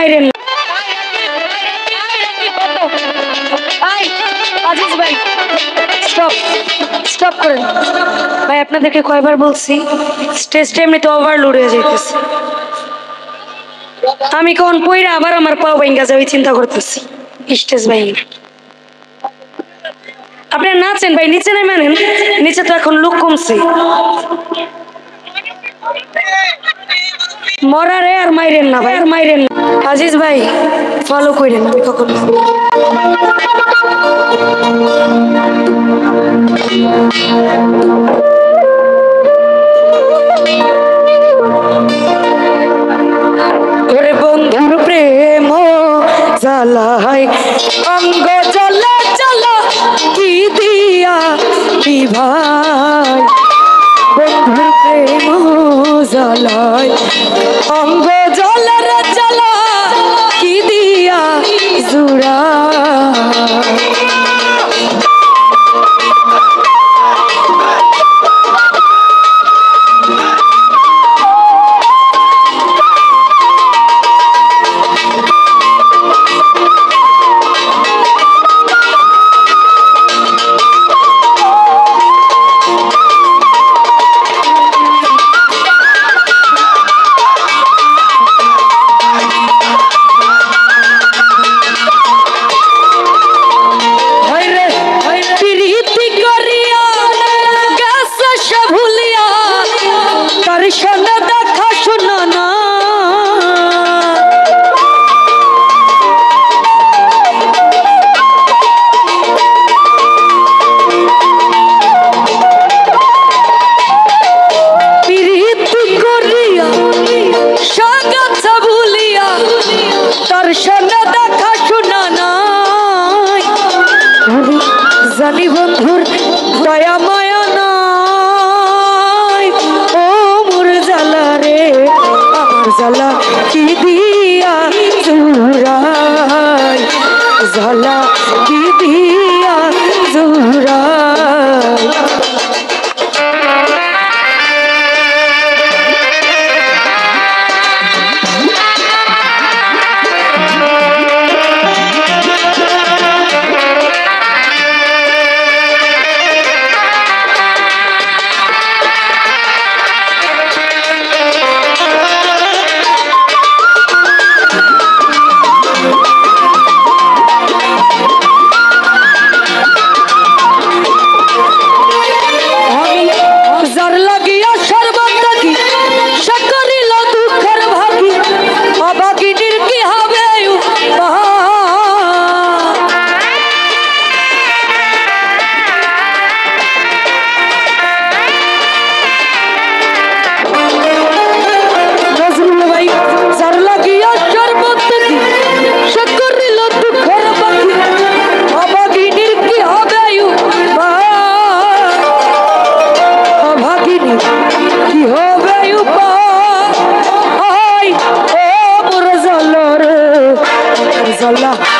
মাইরেন ভাই আপনাদেরকে কয়বার বলছি স্টেজটা ওভারলোড হয়ে আমি কোন পইরা আবার আমার পাও ভাইঙ্গা যাবে চিন্তা করতেছি স্টেজ ভাই। আপনার নাচেন ভাই নিচে নাই মানেন নিচে তো এখন লোক কমছে। মরারে আর মাইরেন না ভাই আর মাইরেন না। আজিজ ভাই ফলো করেন আমি কখনো। বন্ধুর প্রেম জালাই অঙ্গ জ্বালা জ্বালা কি দিয়া কি ভাই বন্ধুর প্রেম জ্বালায় அல்லாஹ்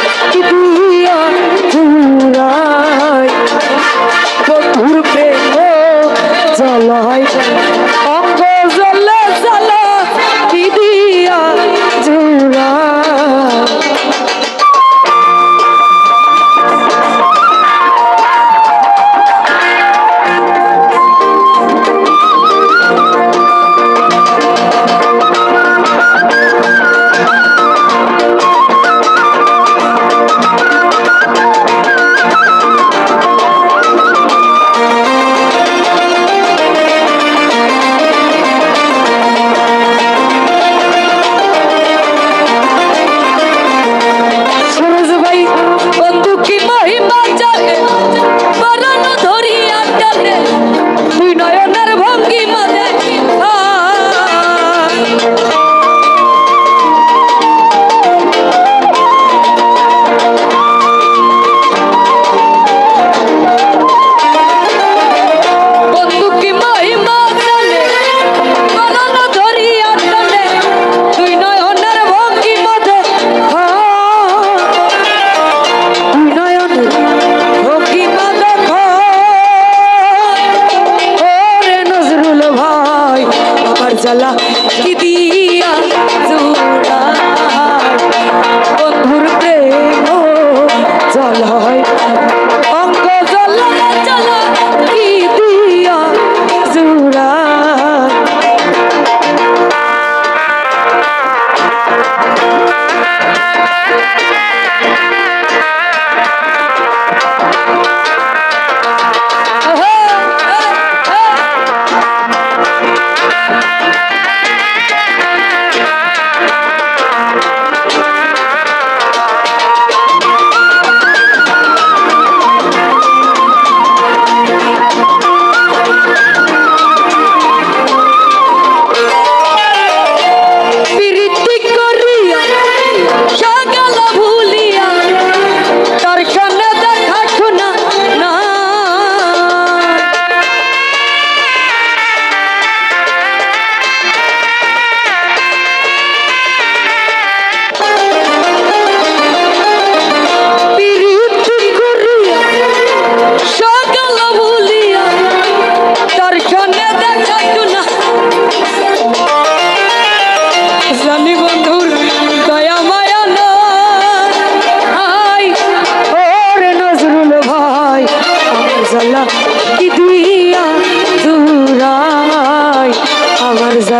জ্বালা কি দিয়ে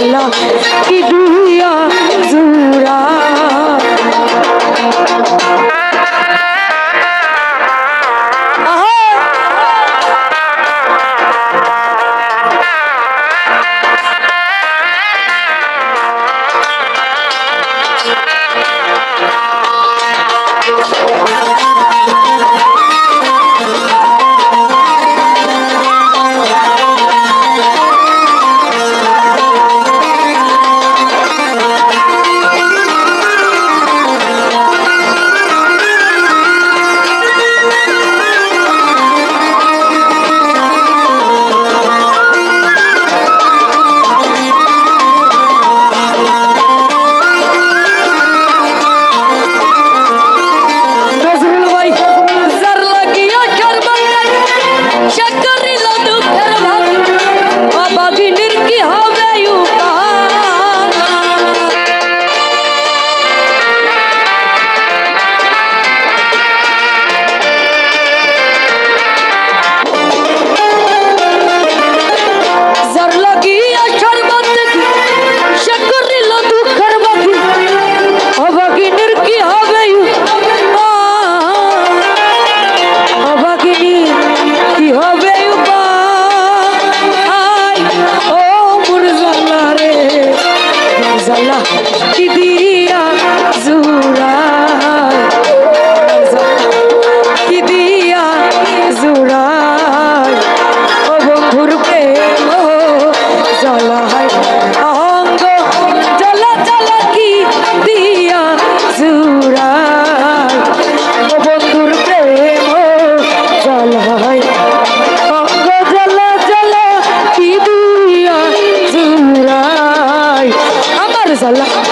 আমার জাল্লা কি দিয়া জুড়ায় আমার জলা কি দিয়া